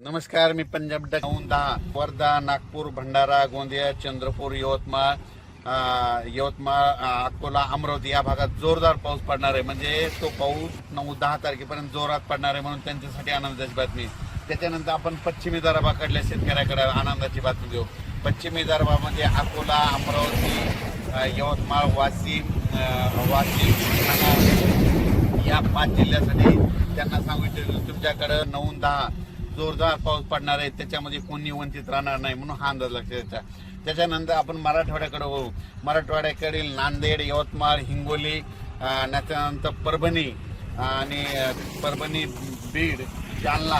नमस्कार मी पंजाब डक दहा वर्धा नागपूर भंडारा गोंदिया चंद्रपूर यवतमाळ यवतमाळ अकोला अमरावती या भागात जोरदार पाऊस पडणार आहे. म्हणजे तो पाऊस नऊ दहा तारखेपर्यंत जोरात पडणार आहे म्हणून त्यांच्यासाठी आनंदाची बातमी. त्याच्यानंतर आपण पश्चिमी दराबाकडल्या शेतकऱ्याकडे आनंदाची बातमी देऊ पश्चिमी विदर्भामध्ये म्हणजे अकोला अमरावती यवतमाळ वाशिम वाशिम या पाच जिल्ह्यासाठी त्यांना सांगू इच्छितो तुमच्याकडं नऊ दहा जोरदार पाऊस पडणार आहे त्याच्यामध्ये कोणी वंचित राहणार नाही म्हणून हा अंदाज लक्षात द्यायचा त्याच्यानंतर आपण मराठवाड्याकडे वळू मराठवाड्याकडील नांदेड यवतमाळ हिंगोली त्याच्यानंतर परभणी आणि परभणी बीड जालना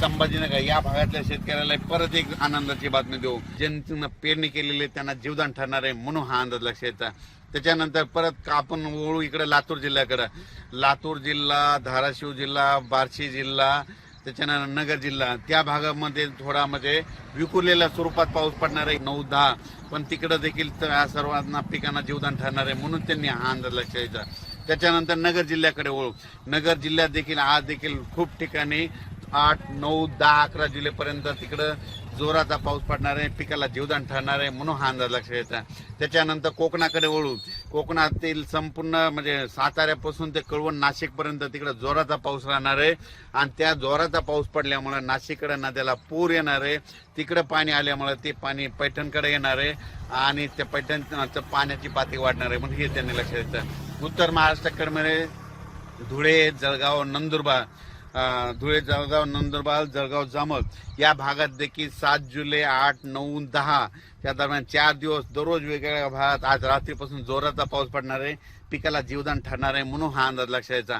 संभाजीनगर या भागातल्या शेतकऱ्याला परत एक आनंदाची बातमी देऊ. ज्यांनी पेरणी केलेली आहे त्यांना जीवदान ठरणार आहे म्हणून हा अंदाज लक्षात येतात त्याच्यानंतर परत का आपण वळू इकडे लातूर जिल्ह्याकडं. लातूर जिल्हा धाराशिव जिल्हा बार्शी जिल्हा त्याच्यानंतर नगर जिल्हा. त्या भागामध्ये थोडा म्हणजे विखुरलेल्या स्वरूपात पाऊस पडणार आहे नऊ दहा. पण तिकडं देखील सर्वांना पिकांना जीवदान ठरणार आहे म्हणून त्यांनी हा अंदाज लक्ष द्यायचा त्याच्यानंतर नगर जिल्ह्याकडे वळू. नगर जिल्ह्यात देखील आज देखील खूप ठिकाणी आठ नऊ दहा अकरा जुलैपर्यंत तिकडं जोराचा पाऊस पडणार आहे पिकाला जीवदान ठरणार आहे म्हणून हा अंदाज लक्षात यायचा त्याच्यानंतर कोकणाकडे वळू. कोकणातील संपूर्ण म्हणजे साताऱ्यापासून ते कळवण नाशिकपर्यंत तिकडे जोराचा पाऊस राहणार आहे. आणि त्या जोराचा पाऊस पडल्यामुळे नाशिककडे नद्याला पूर येणार आहे. तिकडे पाणी आल्यामुळे ते पाणी पैठणकडे येणार आहे. आणि त्या पैठणचं पाण्याची पातळी वाढणार आहे. म्हणून हे त्यांनी लक्षात येतं उत्तर महाराष्ट्राकडे धुळे जळगाव नंदुरबार. धुळे जळगाव नंदुरबार जळगाव जामत या भागात देखील सात जुलै आठ नऊ दहा त्या दरम्यान चार दिवस दररोज वेगवेगळ्या भागात आज रात्रीपासून जोराचा पाऊस पडणार आहे. पिकाला जीवदान ठरणार आहे म्हणून हा अंदाज लक्षात यायचा